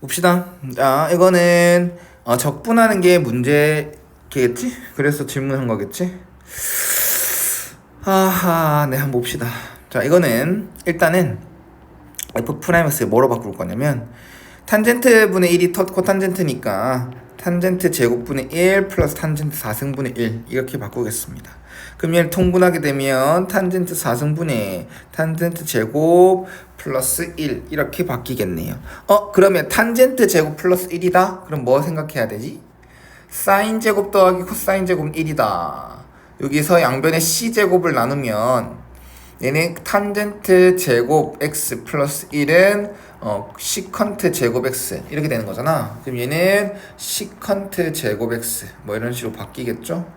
봅시다. 자, 이거는 어, 적분하는 게 문제겠지? 그래서 질문한 거겠지? 하하, 네, 한번 봅시다. 자, 이거는 일단은 f 프라이머스 뭐로 바꿀 거냐면 탄젠트 분의 1이 터, 코탄젠트니까 탄젠트 제곱분의 1 플러스 탄젠트 4승분의 1 이렇게 바꾸겠습니다. 그럼 얘를 통분하게 되면 탄젠트 4승분의 탄젠트 제곱 플러스 1 이렇게 바뀌겠네요. 어 그러면 탄젠트 제곱 플러스 1이다? 그럼 뭐 생각해야 되지? 사인 제곱 더하기 코사인 제곱은 1이다. 여기서 양변의 c 제곱을 나누면 얘는 탄젠트 제곱 x 플러스 1은 어, 시컨트 제곱 x 이렇게 되는 거잖아. 그럼 얘는 시컨트 제곱 x 뭐 이런 식으로 바뀌겠죠?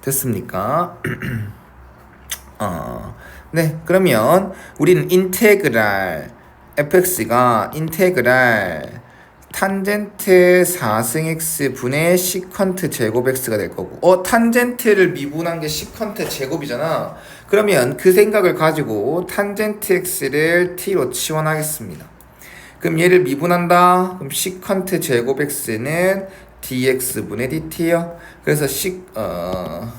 됐습니까? 어, 네, 그러면 우리는 인테그랄 fx가 인테그랄 탄젠트 4승 x 분의 시컨트 제곱 x가 될 거고. 어 탄젠트를 미분한 게 시컨트 제곱이잖아. 그러면 그 생각을 가지고 탄젠트 x를 t로 치환하겠습니다. 그럼 얘를 미분한다. 그럼 시컨트 제곱 x는 dx분의 dt요. 그래서 시, 어,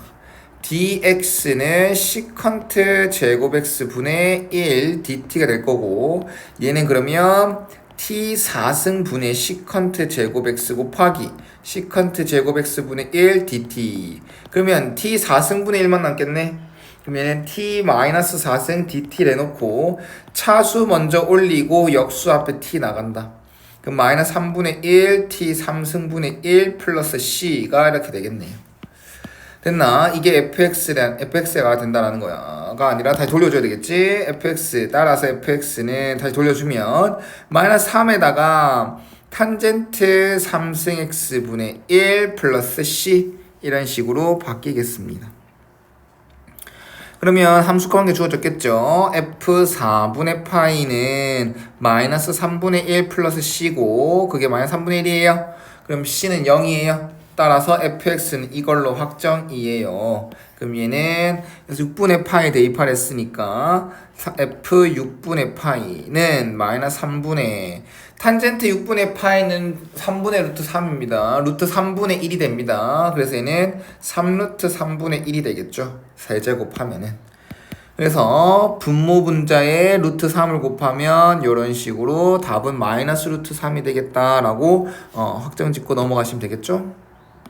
dx는 시컨트 제곱 x 분의 1 dt가 될 거고. 얘는 그러면 t 4승분의 시컨트 제곱 x 곱하기 시컨트 제곱 x 분의 1 dt 그러면 t 4승분의 1만 남겠네. 그럼 얘는 t 마이너스 4승 dt 내놓고 차수 먼저 올리고 역수 앞에 t 나간다. 그럼 마이너스 3분의 1 t 3승분의 1 플러스 c가 이렇게 되겠네요 됐나? 이게 fx란 fx가 된다라는 거야가 아니라 다시 돌려줘야 되겠지? fx 따라서 fx는 다시 돌려주면 마이너스 3에다가 탄젠트 3승 x 분의 1 플러스 c 이런 식으로 바뀌겠습니다. 그러면 함수 관계 주어졌겠죠? f4분의 파이는 마이너스 3분의 1 플러스 c고 그게 마이너스 3분의 1이에요. 그럼 c는 0이에요. 따라서 fx는 이걸로 확정이에요. 그럼 얘는 그래서 6분의 파이 대입을 했으니까 f 6분의 파이는 마이너스 3분의 탄젠트 6분의 파이는 3분의 루트 3입니다. 루트 3분의 1이 됩니다. 그래서 얘는 3루트 3분의 1이 되겠죠. 세제곱하면은. 그래서 분모 분자에 루트 3을 곱하면 이런 식으로 답은 마이너스 루트 3이 되겠다라고 어, 확정 짓고 넘어가시면 되겠죠.